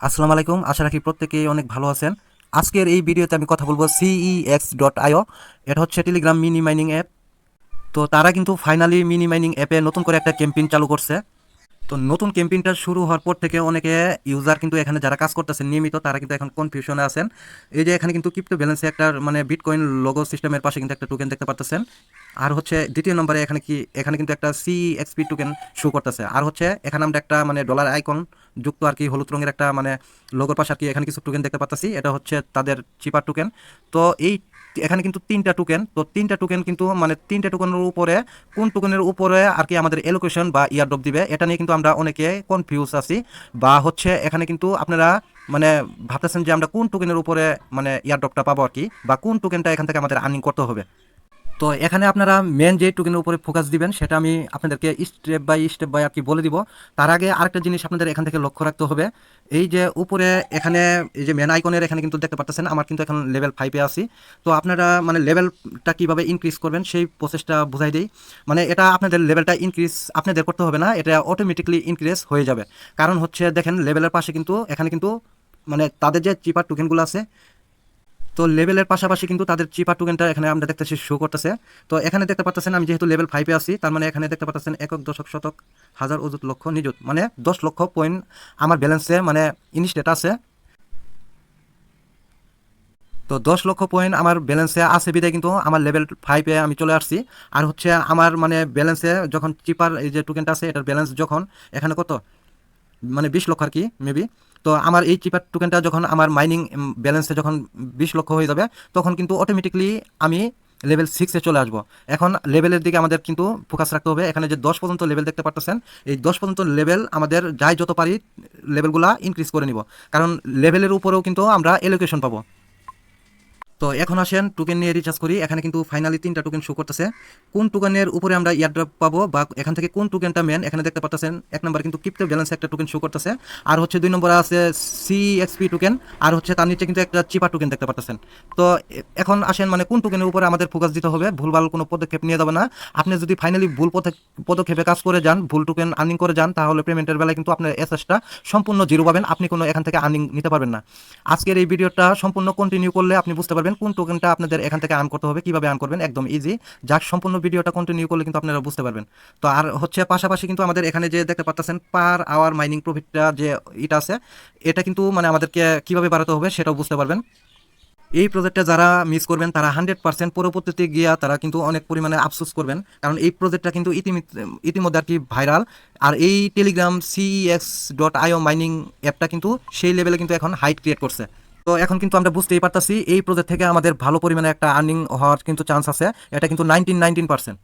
আসসালামু আলাইকুম, আশা রাখি প্রত্যেকেই অনেক ভালো আছেন। আজকের এই ভিডিওতে আমি কথা বলব সিইএক্স ডট আইও এটা হচ্ছে টেলিগ্রাম মিনি মাইনিং অ্যাপ তো তারা কিন্তু ফাইনালি মিনি মাইনিং অ্যাপে নতুন করে একটা ক্যাম্পেইন চালু করছে। তো নতুন ক্যাম্পেইনটা শুরু হওয়ার পর থেকে অনেকে ইউজার কিন্তু এখানে যারা কাজ করতেছেন নিয়মিত তারা কিন্তু এখন কনফিউশনে আছেন। এই যে এখানে কিন্তু ক্রিপ্টো ব্যালেন্সে একটা মানে বিটকয়েন লোগো সিস্টেমের পাশে কিন্তু একটা টোকেন দেখতে পাচ্ছেন আর হচ্ছে দ্বিতীয় নম্বরে এখানে কি, এখানে কিন্তু একটা সি এক্সপি টোকেন শো করতেছে। আর হচ্ছে এখানে আমরা একটা মানে ডলার আইকন যুক্ত আর কি হলুদ রঙের একটা মানে লোগোর পাশে আর কি এখানে কিছু টোকেন দেখতে পাচ্ছি এটা হচ্ছে তাদের চিপার টোকেন তো এই এখানে কিন্তু তিনটা টোকেন তো তিনটা টোকেন কিন্তু মানে তিনটা টোকেনের উপরে কোন টোকেনের উপরে আর কি আমাদের এলোকেশন বা ইয়ারড্রপ দিবে, এটা নিয়ে কিন্তু আমরা অনেকে কনফিউজ আছি। বা হচ্ছে এখানে কিন্তু আপনারা মানে ভাবতেছেন যে আমরা কোন টোকেনের উপরে মানে ইয়ারড্রপটা পাবো আর কি, বা কোন টোকেনটা এখান থেকে আমাদের আর্নিং করতে হবে। তো এখানে আপনারা মেন যে টোকেনের উপরে ফোকাস দিবেন, সেটা আমি আপনাদেরকে স্টেপ বাই স্টেপ বাই আর কি বলে দিব। তার আগে আরেকটা জিনিস আপনাদের এখান থেকে লক্ষ্য রাখতে হবে। এই যে উপরে এখানে, এই যে মেন আইকনের এখানে কিন্তু দেখতে পাচ্ছেন আমার কিন্তু এখন লেভেল ফাইভে আছি। তো আপনারা মানে লেভেলটা কীভাবে ইনক্রিজ করবেন, সেই প্রসেসটা বুঝাই দিই। মানে এটা আপনাদের লেভেলটা ইনক্রিজ আপনাদের করতে হবে না, এটা অটোমেটিকলি ইনক্রিজ হয়ে যাবে। কারণ হচ্ছে, দেখেন লেভেলের পাশে কিন্তু, এখানে কিন্তু মানে তাদের যে চিপার টোকেনগুলো আছে তো লেভেলের পাশাপাশি কিন্তু তাদের চিপার টোকেনটা এখানে আমরা দেখতেছি শো করতেছে। তো এখানে দেখতে পাচ্ছেন আমি যেহেতু লেভেল ফাইভে আছি, তার মানে এখানে দেখতে পাচ্ছেন একক, দশক, শতক, হাজার, অযুত, লক্ষ, নিযুত মানে দশ লক্ষ পয়েন্ট আমার ব্যালেন্সে মানে ইনস্টেট আছে। তো দশ লক্ষ পয়েন্ট আমার ব্যালেন্সে আছে বিদায় কিন্তু আমার লেভেল ফাইভে আমি চলে আসছি। আর হচ্ছে আমার মানে ব্যালেন্সে যখন চিপার এই যে টোকেনটা আছে, এটার ব্যালেন্স যখন, এখানে কত? মানে বিশ লক্ষ আর কি মেবি তো আমার এই চিপার টোকেনটা যখন আমার মাইনিং ব্যালেন্সে যখন বিশ লক্ষ হয়ে যাবে, তখন কিন্তু অটোমেটিকলি আমি লেভেল সিক্সে চলে আসব। এখন লেভেলের দিকে আমাদের কিন্তু ফোকাস রাখতে হবে। এখানে যে দশ পর্যন্ত লেভেল দেখতে পারতেছেন, এই দশ পর্যন্ত লেভেল আমাদের যাই যত পারি লেভেলগুলা ইনক্রিজ করে নিব। কারণ লেভেলের উপরেও কিন্তু আমরা এলোকেশন পাবো। তো এখন আসেন টোকেন নিয়ে রিচার্জ করি। এখানে কিন্তু ফাইনালি তিনটা টোকেন শো করতেছে। কোন টোকেনের উপরে আমরা ইয়ারড্রপ পাবো বা এখান থেকে কোন টোকেনটা মেন এখানে দেখতে পাচ্ছেন এক নম্বর কিন্তু ক্রিপ্টো ব্যালেন্স একটা টোকেন শো করতেছে। আর হচ্ছে দুই নম্বর আছে সিএক্সপি টোকেন আর হচ্ছে তার নিচে কিন্তু একটা চিপা টোকেন দেখতে পাচ্ছেন তো এখন আসেন মানে কোন টোকেনের উপরে আমাদের ফোকাস দিতে হবে, ভুলভাল কোনো পদক্ষেপ নিয়ে যাবে না। আপনি যদি ফাইনালি ভুল পদে- পদক্ষেপে কাজ করে যান, ভুল টোকেন আর্নিং করে যান, তাহলে পেমেন্টের বেলায় কিন্তু আপনার এসএসটা সম্পূর্ণ জিরো পাবেন। আপনি কোনো এখান থেকে আর্নিং নিতে পারবেন না। আজকের এই ভিডিওটা সম্পূর্ণ কন্টিনিউ করলে আপনি বুঝতে পারবেন কোন টোকেনটা আপনাদের এখান থেকে আর্ন করতে হবে, কীভাবে আর্ন করবেন, একদম ইজি যাক, সম্পূর্ণ ভিডিওটা কন্টিনিউ করলে কিন্তু আপনারা বুঝতে পারবেন। তো আর হচ্ছে পাশাপাশি কিন্তু আমাদের এখানে যে দেখতে পাচ্ছেন পার আওয়ার মাইনিং প্রফিটটা যে এটা আছে, এটা কিন্তু মানে আমাদেরকে কীভাবে বাড়াতে হবে সেটাও বুঝতে পারবেন। এই প্রজেক্টটা যারা মিস করবেন, তারা হান্ড্রেড পার্সেন্ট পরবর্তীতে গিয়া তারা কিন্তু অনেক পরিমাণে আফসোস করবেন। কারণ এই প্রজেক্টটা কিন্তু ইতিমি- ইতিমধ্যে আর কি ভাইরাল আর এই Telegram CX dot IO mining অ্যাপটা কিন্তু সেই লেভেলে কিন্তু এখন হাইট ক্রিয়েট করছে। তো এখন কিন্তু আমরা বুঝতেই পারতাছি এই প্রজেক্ট থেকে আমাদের ভালো পরিমাণে একটা আর্নিং হওয়ার কিন্তু চান্স আছে। এটা কিন্তু নাইনটিন নাইনটিন পার্সেন্ট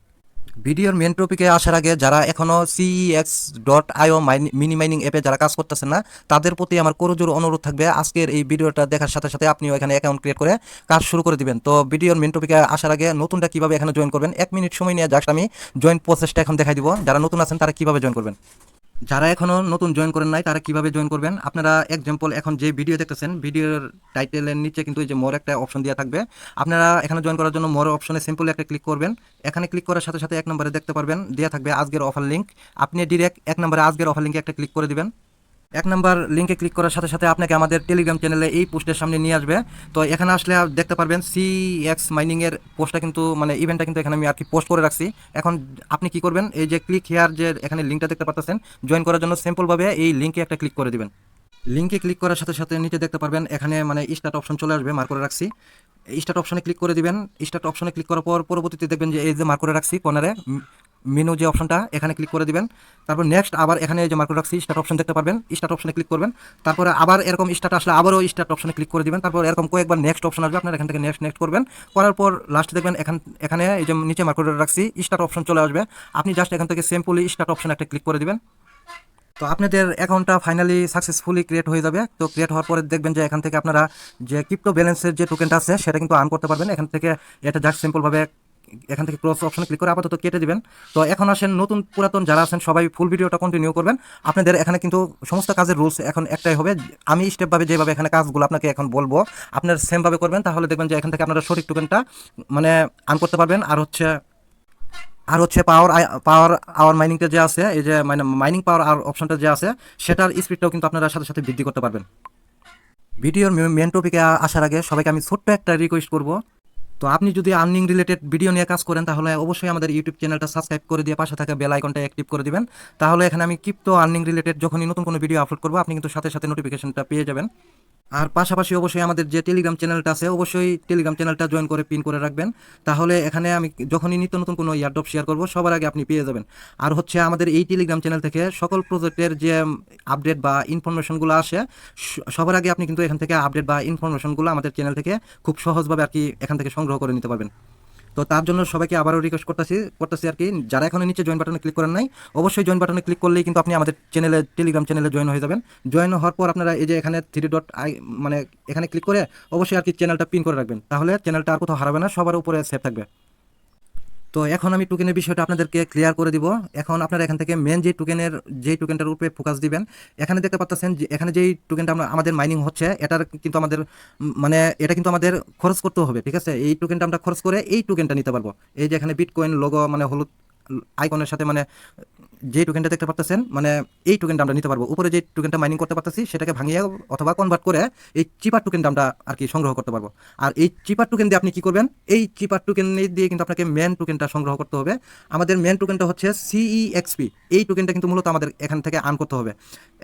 ভিডিওর মেন টপিকে আসার আগে যারা এখনও CX dot IO mini mining অ্যাপে যারা কাজ করতেছেন না, তাদের প্রতি আমার করজোর অনুরোধ থাকবে। আজকের এই ভিডিওটা দেখার সাথে সাথে আপনিও এখানে অ্যাকাউন্ট ক্রিয়েট করে কাজ শুরু করে দিবেন। তো ভিডিওর মেন টপিকে আসার আগে নতুনটা কীভাবে এখানে জয়েন করবেন, এক মিনিট সময় নিয়ে জাস্ট আমি জয়েন প্রসেসটা এখন দেখাই দিব। যারা নতুন আছেন তারা কীভাবে জয়েন করবেন? যারা এখনও নতুন জয়েন করেন নাই, তারা কীভাবে জয়েন করবেন? আপনারা এক্সাম্পল এখন যে ভিডিও দেখতেছেন ভিডিওর টাইটেলের নিচে কিন্তু এই যে মোর একটা অপশন দেওয়া থাকবে। আপনারা এখানে জয়েন করার জন্য মোর অপশনে সিম্পলি একটা ক্লিক করবেন। এখানে ক্লিক করার সাথে সাথে এক নম্বরে দেখতে পারবেন দেওয়া থাকবে আজকের অফার লিঙ্ক আপনি ডিরেক্ট এক নম্বরে আজকের অফার লিঙ্কে একটা ক্লিক করে দিবেন। এক নাম্বার লিঙ্কে ক্লিক করার সাথে সাথে আপনাকে আমাদের টেলিগ্রাম চ্যানেলে এই পোস্টের সামনে নিয়ে আসবে। তো এখানে আসলে দেখতে পারবেন সি এক্স মাইনিংয়ের পোস্টটা কিন্তু মানে ইভেন্টটা কিন্তু এখানে আমি আর কি পোস্ট করে রাখছি। এখন আপনি কি করবেন? এই যে ক্লিক হেয়ার যে এখানে লিঙ্কটা দেখতে পাচ্ছেন জয়েন করার জন্য সিম্পলভাবে এই লিঙ্কে একটা ক্লিক করে দিবেন। লিঙ্কে ক্লিক করার সাথে সাথে নিচে দেখতে পারবেন, এখানে মানে স্টার্ট অপশন চলে আসবে মার্ক করে রাখছি। স্টার্ট অপশনে ক্লিক করে দিবেন। স্টার্ট অপশনে ক্লিক করার পর পরবর্তীতে দেখবেন যে এই যে মার্ক করে রাখছি কর্নারে মেনু যে অপশনটা এখানে ক্লিক করে দিবেন। তারপর নেক্সট আবার এখানে যে মার্ক করে রাখছি স্টার্ট অপশন দেখতে পারবেন। স্টার্ট অপশনে ক্লিক করবেন। তারপরে আবার এরকম স্টার্ট আসলে আবারও স্টার্ট অপশনে ক্লিক করে দিবেন। তারপর এরকম কয়েকবার নেক্সট অপশন আসবে, আপনার এখান থেকে নেক্সট নেক্সট করবেন। করার পর লাস্ট দেখবেন এখান, এখানে এই যে নিচে মার্কেট রাখছি স্টার্ট অপশন চলে আসবে। আপনি জাস্ট এখান থেকে সিম্পলি স্টার্ট অপশন একটা ক্লিক করে দিবেন। তো আপনাদের অ্যাকাউন্টটা ফাইনালি সাকসেসফুলি ক্রিয়েট হয়ে যাবে। তো ক্রিয়েট হওয়ার পরে দেখবেন যে এখান থেকে আপনারা যে ক্রিপ্টো ব্যালেন্সের যে টোকেনটা আছে, সেটা কিন্তু আর্ন করতে পারবেন। এখান থেকে এটা জাস্ট সিম্পলভাবে এখান থেকে ক্রস অপশনে ক্লিক করে আপাতত কেটে দিবেন। তো এখন আসেন নতুন পুরাতন যারা আছেন, সবাই ফুল ভিডিওটা কন্টিনিউ করবেন। আপনাদের এখানে কিন্তু সমস্ত কাজের রুলস এখন একটাই হবে। আমি স্টেপভাবে যেভাবে এখানে কাজগুলো আপনাকে এখন বলব, আপনার সেমভাবে করবেন, তাহলে দেখবেন যে এখান থেকে আপনারা সঠিক টোকেনটা মানে আর্ন করতে পারবেন। আর হচ্ছে আর হচ্ছে পাওয়ার পাওয়ার আওয়ার মাইনিংটা যে আছে, এই যে মানে মাইনিং পাওয়ার আর অপশনটা যে আছে, সেটার স্পিডটাও কিন্তু আপনারা সাথে সাথে বৃদ্ধি করতে পারবেন। ভিডিওর মেন টপিকে আসার আগে সবাইকে আমি ছোট্ট একটা রিকোয়েস্ট করব। তো আপনি যদি আর্নিং রিলেটেড ভিডিও নিয়ে কাজ করেন, তাহলে অবশ্যই আমাদের ইউটিউব চ্যানেলটা সাবস্ক্রাইব করে দিয়ে পাশে থাকা বেল আইকনটা অ্যাক্টিভ করে দিবেন। তাহলে এখানে আমি ক্রিপ্টো আর্নিং রিলেটেড যখনই নতুন কোনো ভিডিও আপলোড করব, আপনি কিন্তু সাথে সাথে নোটিফিকেশনটা পেয়ে যাবেন। আর পাশাপাশি অবশ্যই আমাদের যে টেলিগ্রাম চ্যানেলটা আছে, অবশ্যই টেলিগ্রাম চ্যানেলটা জয়েন করে পিন করে রাখবেন। তাহলে এখানে আমি যখনই নিত্য নতুন কোনো ইয়ারড্রপ শেয়ার করব, সবার আগে আপনি পেয়ে যাবেন। আর হচ্ছে আমাদের এই টেলিগ্রাম চ্যানেল থেকে সকল প্রজেক্টের যে আপডেট বা ইনফরমেশনগুলো আসে সবার আগে আপনি কিন্তু এখান থেকে আপডেট বা ইনফরমেশনগুলো আমাদের চ্যানেল থেকে খুব সহজভাবে আর কি এখান থেকে সংগ্রহ করে নিতে পারবেন। তো তার জন্য সবাইকে আবারও রিকোয়েস্ট করতেছি করতেছি আর কি। যারা এখনও নিচে জয়েন বাটনে ক্লিক করেন নাই, অবশ্যই জয়েন বাটনে ক্লিক করলেই কিন্তু আপনি আমাদের চ্যানেলে টেলিগ্রাম চ্যানেলে জয়েন হয়ে যাবেন। জয়েন হওয়ার পর আপনারা এই যে এখানে থ্রি ডট আই মানে এখানে ক্লিক করে অবশ্যই আর কি চ্যানেলটা পিন করে রাখবেন। তাহলে চ্যানেলটা আর কোথাও হারাবে না, সবার উপরে সেভ থাকবে। তো এখন আমি টোকেনের বিষয়টা আপনাদেরকে ক্লিয়ার করে দিব। এখন আপনারা এখান থেকে মেন যে টোকেনের যেই টোকেনটার উপরে ফোকাস দিবেন, এখানে দেখতে পাচ্ছেন যে, এখানে যেই টোকেনটা আমরা, আমাদের মাইনিং হচ্ছে, এটার কিন্তু আমাদের মানে এটা কিন্তু আমাদের খরচ করতে হবে, ঠিক আছে? এই টোকেনটা আমরা খরচ করে এই টোকেনটা নিতে পারব। এই যে এখানে বিটকয়েন লোগো মানে হলুদ আইকনের সাথে মানে যে টোকেনটা দেখতে পারতেছেন মানে এই টোকেনটা আমরা নিতে পারব। উপরে যে টোকেনটা মাইনিং করতে পারতেছি, সেটাকে ভাঙিয়ে অথবা কনভার্ট করে এই চিপার টোকেনটা আমরা আর কি সংগ্রহ করতে পারব। আর এই চিপার টোকেন দিয়ে আপনি কি করবেন? এই চিপার টোকেন দিয়ে কিন্তু আপনাকে মেন টোকেনটা সংগ্রহ করতে হবে। আমাদের মেন টোকেনটা হচ্ছে সিইএক্সপি এই টোকেনটা কিন্তু মূলত আমাদের এখান থেকে আর্ন করতে হবে।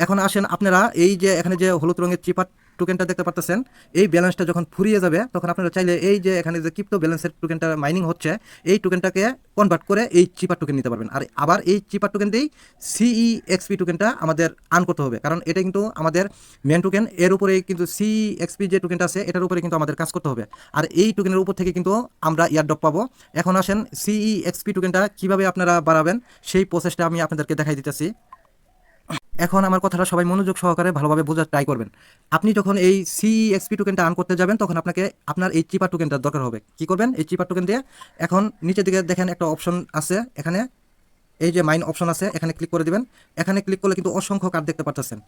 এখন আসেন আপনারা, এই যে এখানে যে হলুদ রঙের চিপার টোকেনটা দেখতে পারতেছেন, এই ব্যালেন্সটা যখন ফুরিয়ে যাবে, তখন আপনারা চাইলে এই যে এখানে যে ক্রিপ্টো ব্যালেন্সের টোকেনটা মাইনিং হচ্ছে, এই টোকেনটাকে কনভার্ট করে এই চিপার টোকেন নিতে পারবেন। আর আবার এই চিপার টোকেন দিয়েই সিই এক্সপি টোকেনটা আমাদের আর্ন করতে হবে। কারণ এটা কিন্তু আমাদের মেন টোকেন এর উপরেই কিন্তু সিই এক্সপি যে টোকেনটা আছে, এটার উপরে কিন্তু আমাদের কাজ করতে হবে। আর এই টোকেনের উপর থেকে কিন্তু আমরা ইয়ারড্রপ পাবো। এখন আসেন সিই এক্সপি টোকেনটা কীভাবে আপনারা বাড়াবেন, সেই প্রসেসটা আমি আপনাদেরকে দেখাই দিতেছি। এখন আমার কথাটা সবাই মনোযোগ সহকারে ভালোভাবে বোঝার ট্রাই করবেন। আপনি যখন এই সিএক্সপি টোকেনটা আর্ন করতে যাবেন, তখন আপনাকে আপনার এই চিপার টোকেনটার দরকার হবে। কি করবেন? এই চিপার টোকেন দিয়ে এখন নিচের দিকে দেখেন একটা অপশন আছে, এখানে এই যে মাইন অপশন আছে, এখানে ক্লিক করে দিবেন। এখানে ক্লিক করলে কিন্তু অসংখ্য কার্ড দেখতে পাচ্ছেন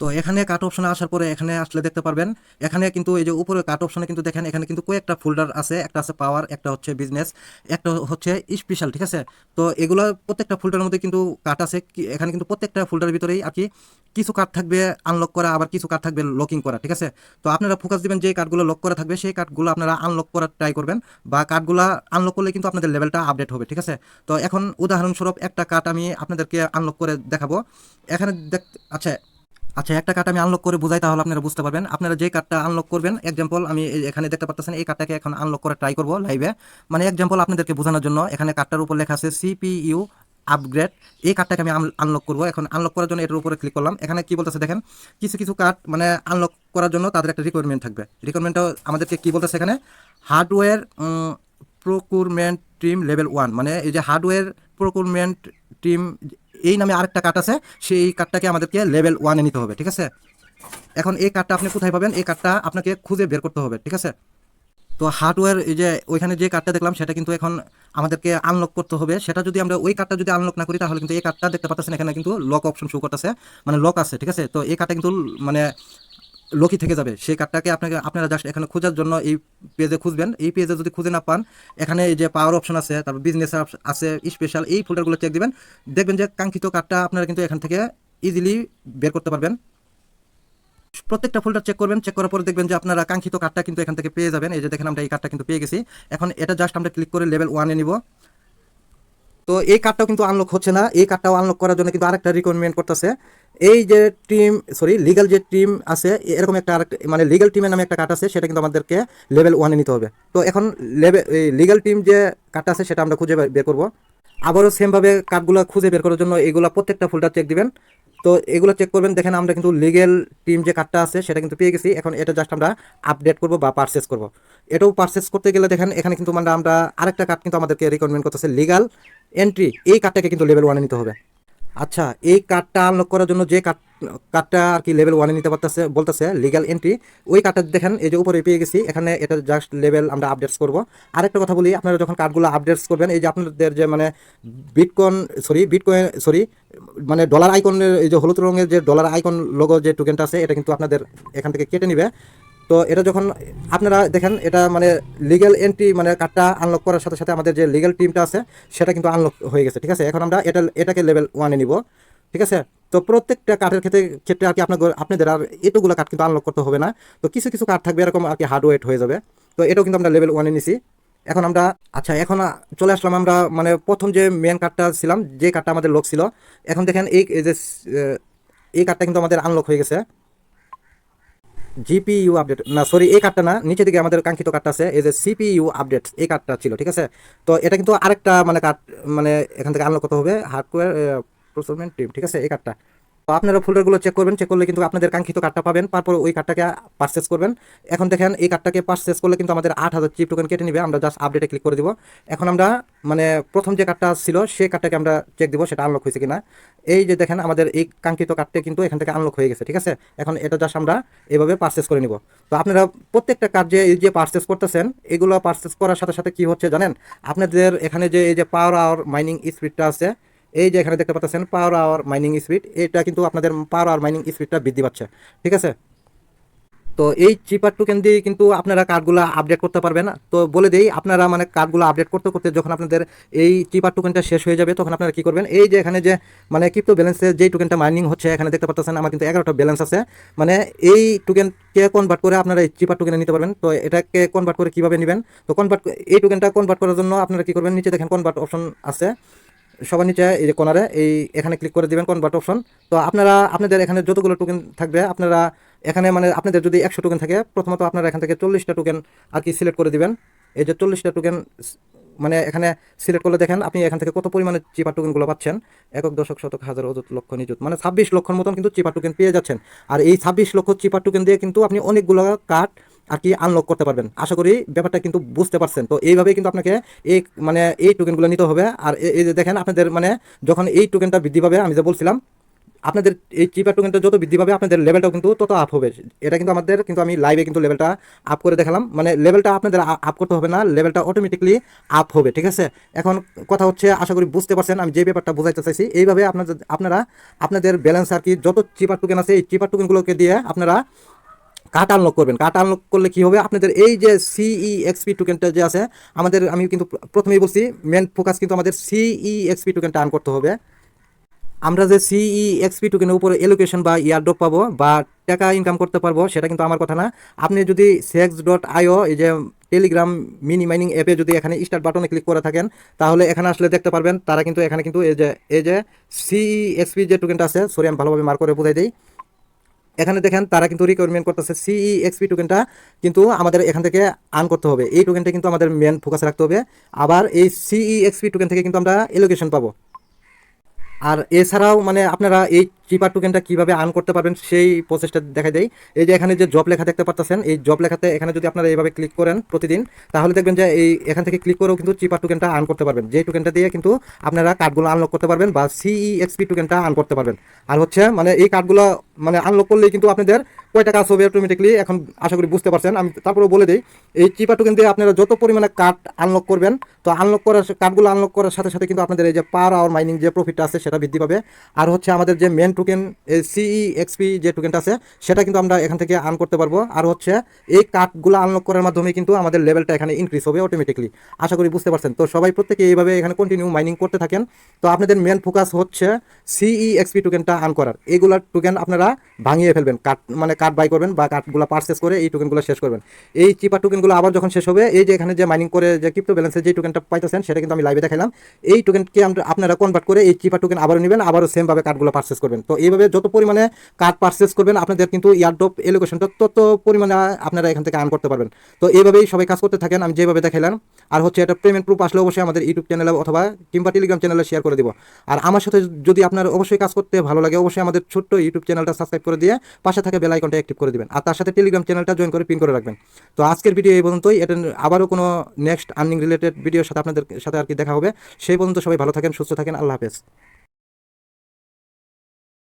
তো এখানে কাট অপশনে আসার পরে এখানে আসলে দেখতে পারবেন, এখানে কিন্তু এই যে উপরে কাট অপশনে কিন্তু দেখেন, এখানে কিন্তু কয়েকটা ফোল্ডার আছে, একটা আছে পাওয়ার একটা হচ্ছে বিজনেস একটা হচ্ছে স্পেশাল ঠিক আছে? তো এগুলো প্রত্যেকটা ফোল্ডারের মধ্যে কিন্তু কাট আছে এখানে কিন্তু প্রত্যেকটা ফোল্ডারের ভিতরেই আর কি কিছু কার্ড থাকবে আনলক করা, আবার কিছু কার্ড থাকবে লকিং করা, ঠিক আছে? তো আপনারা ফোকাস দিবেন যে কার্ডগুলো লক করা থাকবে, সেই কার্ডগুলো আপনারা আনলক করার ট্রাই করবেন বা কার্ডগুলো আনলক করলে কিন্তু আপনাদের লেভেলটা আপডেট হবে, ঠিক আছে? তো এখন উদাহরণস্বরূপ একটা কার্ড আমি আপনাদেরকে আনলক করে দেখাবো। এখানে দেখ আচ্ছা আচ্ছা একটা কার্ড আমি আনলক করে বোঝাই তাহলে আপনারা বুঝতে পারবেন। আপনারা যে কার্ডটা আনলক করবেন এক্সাম্পল আমি এখানে দেখতে পাচ্ছেন এই কার্ডটাকে এখন আনলক করে ট্রাই করব লাইভে মানে এক্সাম্পল আপনাদেরকে বোঝানোর জন্য, এখানে কার্ডটার উপর লেখা আছে সিপিইউ আপগ্রেড এই কার্ডটাকে আমি আনলক করব। এখন আনলক করার জন্য এটার উপরে ক্লিক করলাম। এখানে কি বলতেছে দেখেন, কিছু কিছু কার্ড মানে আনলক করার জন্য তাদের একটা রিকোয়ারমেন্ট থাকবে। রিকোয়ারমেন্টটা আমাদেরকে কি বলতেছে এখানে? Hardware procurement team level one মানে এই যে হার্ডওয়্যার প্রকুরমেন্ট টিম এই নামে আরেকটা কার্ড আছে, সেই কার্ডটাকে আমাদেরকে লেভেল ওয়ানে নিতে হবে, ঠিক আছে? এখন এই কার্ডটা আপনি কোথায় পাবেন? এই কার্ডটা আপনাকে খুঁজে বের করতে হবে, ঠিক আছে? তো হার্ডওয়্যার এই যে, ওইখানে যে কার্ডটা দেখলাম, সেটা কিন্তু এখন আমাদেরকে আনলক করতে হবে। সেটা যদি আমরা ওই কার্ডটা যদি আনলক না করি, তাহলে কিন্তু এই কার্ডটা দেখতে পাচ্ছেন, এখানে কিন্তু লক অপশন শো করতেছে মানে লক আছে, ঠিক আছে? তো এই কার্ডটা কিন্তু মানে লকি থেকে যাবে। সেই কার্ডটাকে আপনাকে, আপনারা জাস্ট এখানে খোঁজার জন্য এই পেজে খুঁজবেন। এই পেজে যদি খুঁজে না পান, এখানে যে পাওয়ার অপশন আছে, তারপর বিজনেস আছে স্পেশাল এই ফোল্ডারগুলো চেক দিবেন। দেখবেন যে কাঙ্ক্ষিত কার্ডটা আপনারা কিন্তু এখান থেকে ইজিলি বের করতে পারবেন। প্রত্যেকটা ফোল্ডার চেক করবেন। চেক করার পরে দেখবেন যে আপনারা কাঙ্ক্ষিত কার্ডটা কিন্তু এখান থেকে পেয়ে যাবেন। এই যে দেখেন আমরা এই কার্ডটা কিন্তু পেয়ে গেছি। এখন এটা জাস্ট আমরা ক্লিক করে লেভেল ওয়ানে নিব। তো এই কার্ডটাও কিন্তু আনলক হচ্ছে না। এই কার্ডটাও আনলক করার জন্য কিন্তু আরেকটা রিকোয়ারমেন্ট করতেছে। এই যে টিম সরি লিগাল যে টিম আছে, এরকম একটা মানে লিগাল টিমের নামে একটা কার্ড আছে, সেটা কিন্তু আমাদেরকে লেভেল ওয়ানে নিতে হবে। তো এখন লেভেল লিগাল টিম যে কার্ডটা আছে, সেটা আমরা খুঁজে বের করব। আবারও সেমভাবে কার্ডগুলো খুঁজে বের করার জন্য এগুলো প্রত্যেকটা ফুলটা চেক দিবেন। তো এগুলো চেক করবেন, দেখেন আমরা কিন্তু লিগেল টিম যে কার্ডটা আছে, সেটা কিন্তু পেয়ে গেছি। এখন এটা জাস্ট আমরা আপডেট করব বা পারচেস করব। এটাও পারচেস করতে গেলে দেখেন, এখানে কিন্তু মানে আমরা আরেকটা কার্ড কিন্তু আমাদেরকে রিকমেন্ড করতেছে লিগাল এন্ট্রি এই কার্ডটাকে কিন্তু লেভেল ওয়ানে নিতে হবে। আচ্ছা এই কার্ডটা আনলক করার জন্য যে কার্ড কার্ডটা আর কি লেভেল ওয়ানে নিতে পারতেছে, বলতেছে লিগাল এন্ট্রি ওই কার্ডটা দেখেন, এই যে উপরে পেয়ে গেছি, এখানে এটা জাস্ট লেভেল আমরা আপডেটস করব। আরেকটা কথা বলি, আপনারা যখন কার্ডগুলো আপডেটস করবেন, এই যে আপনাদের যে মানে বিটকয়েন সরি বিটকয়েন সরি মানে ডলার আইকনের এই যে হলুদ রঙের যে ডলার আইকন লোগো যে টোকেনটা আছে, এটা কিন্তু আপনাদের এখান থেকে কেটে নিবে। তো এটা যখন আপনারা দেখেন, এটা মানে লিগ্যাল এন্ট্রি মানে কার্ডটা আনলক করার সাথে সাথে আমাদের যে লিগ্যাল টিমটা আছে, সেটা কিন্তু আনলক হয়ে গেছে, ঠিক আছে? এখন আমরা এটা, এটাকে লেভেল ওয়ানে নিব, ঠিক আছে? তো প্রত্যেকটা কার্ডের ক্ষেত্রে ক্ষেত্রে আর কি আপনার আপনাদের আর এতগুলো কার্ড কিন্তু আনলক করতে হবে না। তো কিছু কিছু কার্ড থাকবে, এরকম আর কি হার্ড ওয়েট হয়ে যাবে। তো এটাও কিন্তু আমরা লেভেল ওয়ানে নিছি। এখন আমরা আচ্ছা এখন চলে আসলাম আমরা মানে প্রথম যে মেন কার্ডটা ছিলাম, যে কার্ডটা আমাদের লোক ছিল। এখন দেখেন এই যে এই কার্ডটা কিন্তু আমাদের আনলক হয়ে গেছে। জিপিইউ আপডেট না সরি এই কার্ডটা না, নিচে দিকে আমাদের কাঙ্ক্ষিত কার্ডটা আছে, এই যে সিপিইউ আপডেট এই কার্ডটা ছিল, ঠিক আছে? তো এটা কিন্তু আরেকটা মানে কার্ড মানে এখান থেকে আনলক করতে হবে হার্ডওয়্যার প্রসেসমেন্ট টিম ঠিক আছে, এই কার্ডটা আপনারা ফোল্ডারগুলো চেক করবেন চেক করলে কিন্তু আপনাদের কাঙ্ক্ষিত কার্ডটা পাবেন। তারপর ওই কার্ডটাকে পারচেস করবেন। এখন দেখেন, এই কার্ডটাকে পারচেস করলে কিন্তু আমাদের আট হাজার চিপ টোকেন কেটে নেবে। আমরা জাস্ট আপডেটে ক্লিক করে দিব। এখন আমরা মানে প্রথম যে কার্ডটা ছিল, সেই কার্ডটাকে আমরা চেক দিব, সেটা আনলক হয়েছে কিনা। এই যে দেখেন, আমাদের এই কাঙ্ক্ষিত কার্ডটা কিন্তু এখান থেকে আনলক হয়ে গেছে, ঠিক আছে? এখন এটা জাস্ট আমরা এভাবে পারচেস করে নিব। তো আপনারা প্রত্যেকটা কার্ড যে, এই যে পারচেস করতেছেন, এগুলো পারচেস করার সাথে সাথে কি হচ্ছে জানেন? আপনাদের এখানে যে, এই যে পাওয়ার আওয়ার মাইনিং স্পিডটা আছে এই যে এখানে দেখতে পাচ্ছেন পাওয়ার আওয়ার মাইনিং স্পিড এটা কিন্তু আপনাদের পাওয়ার আওয়ার মাইনিং স্পিডটা বৃদ্ধি পাচ্ছে, ঠিক আছে? তো এই চিপার টোকেন দিয়ে কিন্তু আপনারা কার্ডগুলো আপডেট করতে পারবেন। তো বলে দিই, আপনারা মানে কার্ডগুলো আপডেট করতে করতে যখন আপনাদের এই চিপার টোকেনটা শেষ হয়ে যাবে, তখন আপনারা কি করবেন? এই যে এখানে যে মানে ক্রিপ্টো ব্যালেন্সে যেই টোকেনটা মাইনিং হচ্ছে, এখানে দেখতে পাচ্ছেন আমার কিন্তু এগারোটা ব্যালেন্স আছে। মানে এই টোকেনকে কনভার্ট করে আপনারা এই চিপার টোকেনে নিতে পারবেন। তো এটাকে কনভার্ট করে কীভাবে নেবেন? তো কনভার্ট এই টোকেনটা কনভার্ট করার জন্য আপনারা কি করবেন? নিচে দেখেন কনভার্ট অপশন আছে। সবার নিচে এই যে কোনারে এই এখানে ক্লিক করে দিবেন কনভার্ট অপশন তো আপনারা, আপনাদের এখানে যতগুলো টোকেন থাকবে, আপনারা এখানে মানে আপনাদের যদি একশো টোকেন থাকে, প্রথমত আপনারা এখান থেকে চল্লিশটা টোকেন আর কি সিলেক্ট করে দিবেন। এই যে চল্লিশটা টোকেন মানে এখানে সিলেক্ট করলে দেখেন আপনি এখান থেকে কত পরিমাণে চিপার টোকেনগুলো পাচ্ছেন। একক, দশক, শতক, হাজার, অযুত, লক্ষ, নিযুত মানে ছাব্বিশ লক্ষর মতন কিন্তু চিপার টোকেন পেয়ে যাচ্ছেন। আর এই ছাব্বিশ লক্ষ চিপার টোকেন দিয়ে কিন্তু আপনি অনেকগুলো কার্ড আর কি আনলক করতে পারবেন। আশা করি ব্যাপারটা কিন্তু বুঝতে পারছেন। তো এইভাবেই কিন্তু আপনাকে এই মানে এই টোকেনগুলো নিতে হবে। আর এই যে দেখেন, আপনাদের মানে যখন এই টোকেনটা বৃদ্ধি পাবে, আমি যে বলছিলাম, আপনাদের এই চিপার টোকেনটা যত বৃদ্ধি পাবে, আপনাদের লেভেলটাও কিন্তু তত আপ হবে। এটা কিন্তু আমাদের, কিন্তু আমি লাইভে কিন্তু লেভেলটা আপ করে দেখালাম। মানে লেভেলটা আপনাদের আপ করতে হবে না লেভেলটা অটোমেটিকলি আপ হবে, ঠিক আছে? এখন কথা হচ্ছে, আশা করি বুঝতে পারছেন, আমি যে ব্যাপারটা বোঝাইতে চাইছি, এইভাবে আপনাদের, আপনারা, আপনাদের ব্যালেন্স আর কি, যত চিপার টোকেন আছে, এই চিপার টোকেনগুলোকে দিয়ে আপনারা কাট আনলক করবেন। কাট আনলক করলে কি হবে? আপনাদের এই যে সিই এক্সপি টোকেনটা যে আছে, আমাদের, আমি কিন্তু প্রথমেই বলছি মেন ফোকাস কিন্তু আমাদের সিই এক্সপি টোকেনটা আন করতে হবে। আমরা যে সিই এক্সপি টোকেনের উপরে এলোকেশন বা ইয়ারড্রপ পাবো বা টাকা ইনকাম করতে পারব, সেটা কিন্তু আমার কথা না। আপনি যদি সেক্স ডট আইও এই যে টেলিগ্রাম মিনি মাইনিং অ্যাপে যদি এখানে স্টার্ট বাটনে ক্লিক করে থাকেন, তাহলে এখানে আসলে দেখতে পারবেন, তারা কিন্তু এখানে কিন্তু এই যে এই যে সিই এক্সপি যে টোকেনটা আছে সরি আমি ভালোভাবে মার্ক করে বোঝাই দিই। এখানে দেখেন তারা কিন্তু রিকোয়ারমেন্ট করতেছে সিই এক্সপি টোকেনটা কিন্তু আমাদের এখান থেকে আর্ন করতে হবে। এই টোকেনটা কিন্তু আমাদের মেন ফোকাস রাখতে হবে। আবার এই সিই এক্সপি টোকেন থেকে কিন্তু আমরা এলোকেশন পাবো। আর এছাড়াও মানে আপনারা এই চিপার টোকেনটা কীভাবে আর্ন করতে পারবেন সেই প্রসেসটা দেখা দেয় এই যে এখানে যে জব লেখা দেখতে পাচ্ছেন এই জব লেখাতে এখানে যদি আপনারা এইভাবে ক্লিক করেন প্রতিদিন, তাহলে দেখবেন যে এই এখান থেকে ক্লিক করেও কিন্তু চিপার টোকেনটা আর্ন করতে পারবেন। যে টোকেনটা দিয়ে কিন্তু আপনারা কার্ডগুলো আনলক করতে পারবেন বা সিই এক্সপি টোকেনটা আর্ন করতে পারবেন। আর হচ্ছে মানে এই কার্ডগুলো মানে আনলক করলেই কিন্তু আপনাদের কয়টা কাজ হবে অটোমেটিকলি এখন আশা করি বুঝতে পারছেন। আমি তারপরে বলে দিই, এই চিপার টোকেন দিয়ে আপনারা যত পরিমাণে কার্ড আনলক করবেন, তো আনলক করার কার্ডগুলো আনলক করার সাথে সাথে কিন্তু আপনাদের এই যে পাওয়ার আওয়ার মাইনিং যে প্রফিটটা আছে সেটা বৃদ্ধি পাবে। আর হচ্ছে আমাদের যে মেন টোকেন সিই এক্সপি যে টোকেনটা আছে, সেটা কিন্তু আমরা এখান থেকে আর্ন করতে পারব। আর হচ্ছে, এই কার্ডগুলো আনলক করার মাধ্যমে কিন্তু আমাদের লেভেলটা এখানে ইনক্রিজ হবে অটোমেটিকলি আশা করি বুঝতে পারছেন। তো সবাই প্রত্যেকে এইভাবে এখানে কন্টিনিউ মাইনিং করতে থাকেন। তো আপনাদের মেন ফোকাস হচ্ছে সিই এক্সপি টোকেনটা আর্ন করার। এইগুলার টোকেন আপনারা ভাঙিয়ে ফেলবেন। কার্ড মানে কার্ড বাই করবেন বা কার্ডগুলো পারচেস করে এই টোকেনগুলো শেষ করবেন। এই চিপার টোকেনগুলো আবার যখন শেষ হবে, এই যে এখানে যে মাইনিং করে যে ক্রিপ্টো ব্যালেন্সে যে টোকেনটা পাইতেছেন, সেটা কিন্তু আমি লাইভে দেখালাম এই টোকেনকে আপনারা কনভার্ট করে এই চিপার টোকেন আবারও নেবেন, আবারও সেমভাবে কার্ডগুলো পারচেস করবেন। তো এইভাবে যত পরিমাণে কার্ড পারচেস করবেন, আপনাদের কিন্তু ইয়ারড্রপ এলোকেশনটা তত পরিমাণে আপনারা এখান থেকে আর্ন করতে পারবেন। তো এইভাবেই সবাই কাজ করতে থাকেন, আমি যেভাবে দেখাইলাম। আর হচ্ছে এটা পেমেন্ট প্রুফ আসলে অবশ্যই আমাদের ইউটিউব চ্যানেলে অথবা কিংবা টেলিগ্রাম চ্যানেলে শেয়ার করে দিব। আর আমার সাথে যদি আপনার অবশ্যই কাজ করতে ভালো লাগে, অবশ্যই আমাদের ছোট্ট ইউটিউব চ্যানেলটা সাবস্ক্রাইব করে দিয়ে পাশে থাকা বেল আইকনটা অ্যাক্টিভ করে দিবেন। আর তার সাথে টেলিগ্রাম চ্যানেলটা জয়েন করে পিন করে রাখবেন। তো আজকের ভিডিও এই পর্যন্তই। এটা আবারও কোনো নেক্সট আর্নিং রিলেটেড ভিডিওর সাথে আপনাদের সাথে আর কি দেখা হবে। সেই পর্যন্ত সবাই ভালো থাকেন, সুস্থ থাকেন। আল্লাহ হাফেজ।